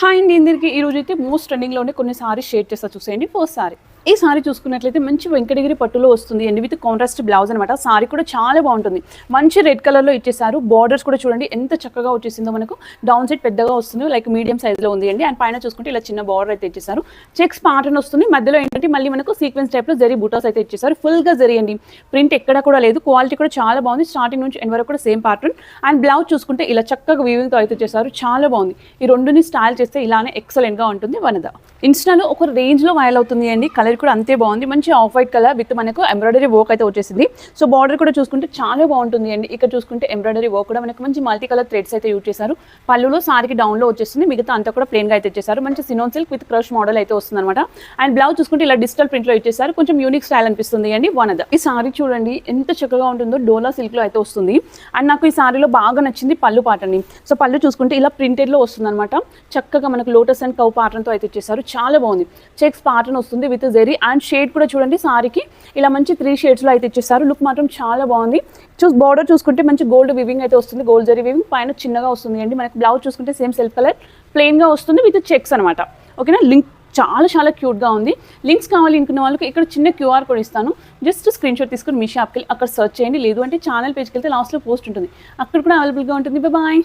Hi అండి ఇందరికి ఈ అయితే మోస్ట్ ట్రెండింగ్లోనే కొన్ని సారీస్ షేర్ చేస్తా చూసేయండి. ఫస్ట్ సారీ ఈ సారీ చూసుకున్నట్లయితే మంచి వెంకటగిరి పట్టులో వస్తుంది. అండి విత్ కాంట్రాస్ట్ బ్లౌజ్ అనమాట సారీ కూడా చాలా బాగుంటుంది. మంచి రెడ్ కలర్లో ఇచ్చేసారు బార్డర్స్ కూడా చూడండి ఎంత చక్కగా వచ్చేసిందో మనకు. డౌన్ సైడ్ పెద్దగా వస్తుంది. లైక్ మీడియం సైజ్లో ఉంది అండి. అండ్ పైన చూసుకుంటే ఇలా చిన్న బార్డర్ అయితే ఇచ్చేసారు చెక్స్ ప్యాటర్న్ వస్తుంది. మధ్యలో ఏంటంటే మళ్ళీ మనకు సీక్వెన్స్ టైప్లో జరీ బూటాస్ అయితే ఇచ్చేసారు ఫుల్గా జరియండి ప్రింట్ ఎక్కడ కూడా లేదు. క్వాలిటీ కూడా చాలా బాగుంది. స్టార్టింగ్ నుంచి ఎండ్ వరకు కూడా సేమ్ ప్యాటర్న్ అండ్ బ్లౌజ్ చూసుకుంటే ఇలా చక్కగా వీవింగ్తో అయితే చేశారు చాలా బాగుంది. ఈ రెండుని స్టైల్ చేస్తే ఇలానే ఎక్సలెంట్గా ఉంటుంది. వనద. ఇన్స్టాలో ఒక రేంజ్లో వైరల్ అవుతుంది అండి. కలర్ కూడా అంతే బాగుంది. మంచి ఆఫ్ వైట్ కలర్ విత్ మనకు ఎంబ్రాయిడరీ వర్క్ అయితే వచ్చేసింది. సో బార్డర్ కూడా చూసుకుంటే చాలా బాగుంటుంది అండి. ఇక్కడ చూసుకుంటే ఎంబ్రాయిడరీ వర్క్ కూడా మనకు మంచి మల్టీ కలర్ థ్రెడ్స్ అయితే యూజ్ చేశారు. పళ్ళులో సారీకి డౌన్లో వచ్చేస్తుంది మిగతా అంతా కూడా ప్లెయిన్గా అయితే ఇచ్చేసారు మంచి chinon silk with crush model అయితే వస్తుంది అనమాట అండ్ బ్లౌజ్ చూసుకుంటే ఇలా డిజిటల్ ప్రింట్లో ఇచ్చేసారు కొంచెం యూనిక్ స్టైల్ అనిపిస్తుంది అండి. వన్ అదర్ ఈ సారీ చూడండి ఎంత చక్కగా ఉంటుందో డోలా సిల్క్లో అయితే వస్తుంది. అండ్ నాకు ఈ సారీలో బాగా నచ్చింది పళ్ళు పాటని సో పళ్ళు చూసుకుంటే ఇలా ప్రింటెడ్లో వస్తుంది అనమాట చక్కగా మనకు లోటస్ అండ్ కౌ పాటర్న్తో అయితే ఇచ్చేసారు చాలా బాగుంది. చెక్స్ పాటర్న్ వస్తుంది. విత్ జెరీ అండ్ షేడ్ కూడా చూడండి సారీకి. ఇలా మంచి త్రీ షేడ్స్లో అయితే ఇచ్చేసారు. లుక్ మాత్రం చాలా బాగుంది. చూస్ బార్డర్ చూసుకుంటే మంచి గోల్డ్ వివింగ్ అయితే వస్తుంది. గోల్డ్ జరీ వివింగ్ పైన చిన్నగా వస్తుంది అండి. మనకి బ్లౌజ్ చూసుకుంటే సేమ్ సెల్ఫ్ కలర్ ప్లెయిన్గా వస్తుంది విత్ చెక్స్ అనమాట ఓకేనా లింక్ చాలా చాలా క్యూట్గా ఉంది. లింక్స్ కావాలి అనుకున్న వాళ్ళకి ఇక్కడ చిన్న క్యూఆర్ కోడ్ ఇస్తాను. జస్ట్ స్క్రీన్ షాట్ తీసుకుని మీ షాప్కి వెళ్ళి అక్కడ సెర్చ్ చేయండి. లేదు అంటే ఛానల్ పేజ్కి వెళ్తే లాస్ట్లో పోస్ట్ ఉంటుంది. అక్కడ కూడా అవైలబుల్గా ఉంటుంది. బాయ్